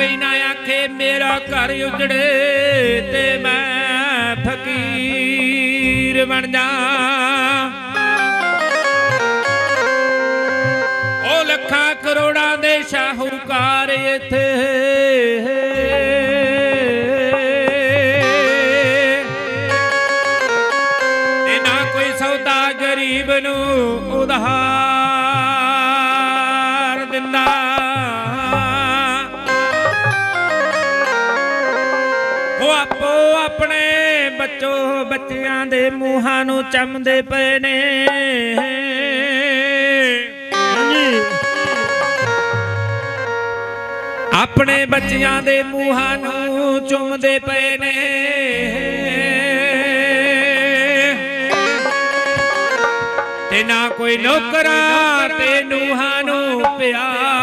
ਕੋਈ ਨਾ ਆਖੇ, ਮੇਰਾ ਘਰ ਉਜੜੇ ਤੇ ਮੈਂ ਫਕੀਰ ਬਣ ਜਾ। ਉਹ ਲੱਖਾਂ ਕਰੋੜਾਂ ਦੇ ਸ਼ਾਹੂਕਾਰ ਇੱਥੇ। ਇਹ ਨਾ ਕੋਈ ਸੌਦਾ ਗਰੀਬ ਨੂੰ ਉਧਾਰ। ਬੱਚਿਆਂ ਦੇ ਮੂੰਹਾਂ ਨੂੰ ਚੰਮਦੇ ਪਏ ਨੇ। ਆਪਣੇ ਬੱਚਿਆਂ ਦੇ ਮੂੰਹਾਂ ਨੂੰ ਚੁੰਮਦੇ ਪਏ ਨੇ। ਤੇ ਨਾ ਕੋਈ ਨੌਕਰਾ ਤੇ ਨੂਹਾਂ ਨੂੰ ਪਿਆਰ